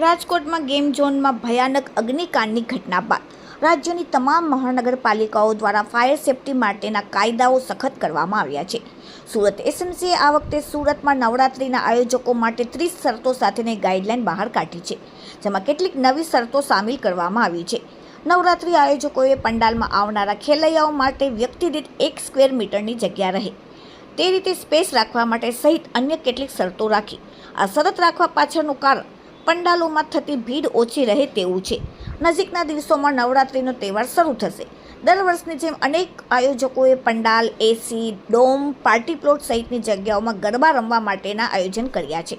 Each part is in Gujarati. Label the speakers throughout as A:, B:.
A: રાજકોટમાં ગેમ ઝોનમાં ભયાનક અગ્નિકાંડની ઘટના બાદ રાજ્યની તમામ મહાનગરપાલિકાઓ દ્વારા ફાયર સેફટી માટેના કાયદાઓ સખત કરવામાં આવ્યા છે. સુરત એસએમસીએ આ વખતે સુરતમાં નવરાત્રિના આયોજકો માટે ત્રીસ શરતો સાથેની ગાઈડલાઈન બહાર કાઢી છે, જેમાં કેટલીક નવી શરતો સામેલ કરવામાં આવી છે. નવરાત્રિ આયોજકોએ પંડાલમાં આવનારા ખેલૈયાઓ માટે વ્યક્તિદીઠ એક સ્ક્વેર મીટરની જગ્યા રહે. તે રીતે સ્પેસ રાખવા માટે સહિત અન્ય કેટલીક શરતો રાખી. આ શરત રાખવા પાછળનું કારણ પંડાલોમાં થતી ભીડ ઓછી રહે તેવું છે. નજીકના દિવસોમાં નવરાત્રિનો તહેવાર શરૂ થશે. દર વર્ષની જેમ અનેક આયોજકોએ pandal, AC, dome, party plot સહિતની જગ્યાઓમાં ગરબા રમવા માટેના આયોજન કર્યા છે,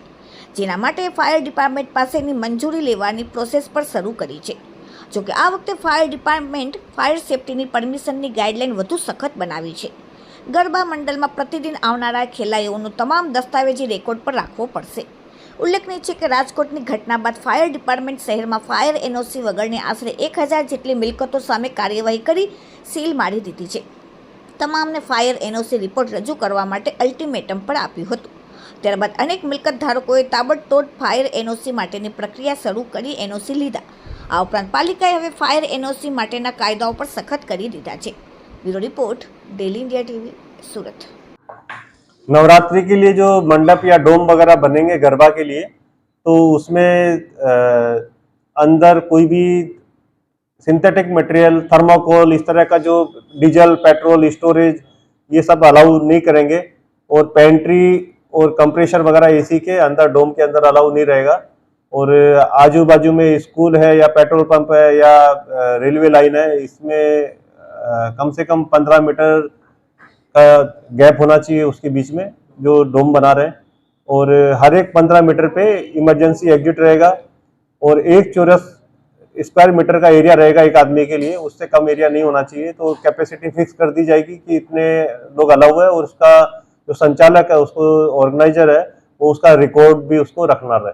A: જેના માટે ફાયર ડિપાર્ટમેન્ટ પાસેની મંજૂરી લેવાની પ્રોસેસ પણ શરૂ કરી છે. જોકે આ વખતે ફાયર ડિપાર્ટમેન્ટ ફાયર સેફટીની પરમિશનની ગાઈડલાઈન વધુ સખત બનાવી છે. ગરબા મંડળમાં પ્રતિદિન આવનારા ખેલાડીઓનો તમામ દસ્તાવેજી રેકોર્ડ પર રાખવો પડશે. ઉલ્લેખનીય છે કે રાજકોટની ઘટના બાદ ફાયર ડિપાર્ટમેન્ટ શહેરમાં ફાયર એનઓસી વગરની આશરે એક હજાર જેટલી મિલકતો સામે કાર્યવાહી કરી સીલ મારી દીધી છે. તમામને ફાયર એનઓસી રિપોર્ટ રજૂ કરવા માટે અલ્ટિમેટમ પણ આપ્યું હતું. ત્યારબાદ અનેક મિલકત ધારકોએ તાબડતોડ ફાયર એનઓસી માટેની પ્રક્રિયા શરૂ કરી એનઓસી લીધા. આ ઉપરાંત પાલિકાએ હવે ફાયર એનઓસી માટેના કાયદાઓ પર સખત કરી દીધા છે. Bureau report daily India TV, Surat.
B: Navratri के लिए जो मंडप या डोम वगैरह बनेंगे गरबा के लिए तो उसमें अंदर कोई भी सिंथेटिक मटेरियल थर्माकोल इस तरह का जो डीजल पेट्रोल स्टोरेज ये सब अलाउ नहीं करेंगे। और पेंट्री और कंप्रेशर वगैरह एसी के अंदर, डोम के अंदर अलाउ नहीं रहेगा। और आजू बाजू में स्कूल है या पेट्रोल पंप है या रेलवे लाइन है, इसमें कम से कम पंद्रह मीटर का गैप होना चाहिए उसके बीच में, जो डोम बना रहे हैं। और हर एक पंद्रह मीटर पे इमरजेंसी एग्जिट रहेगा और एक चौरस स्क्वायर मीटर का एरिया रहेगा एक आदमी के लिए, उससे कम एरिया नहीं होना चाहिए। तो कैपेसिटी फिक्स कर दी जाएगी कि इतने लोग अलाउ है और उसका जो संचालक है, उसको ऑर्गेनाइजर है, वो उसका रिकॉर्ड भी उसको रखना रहे।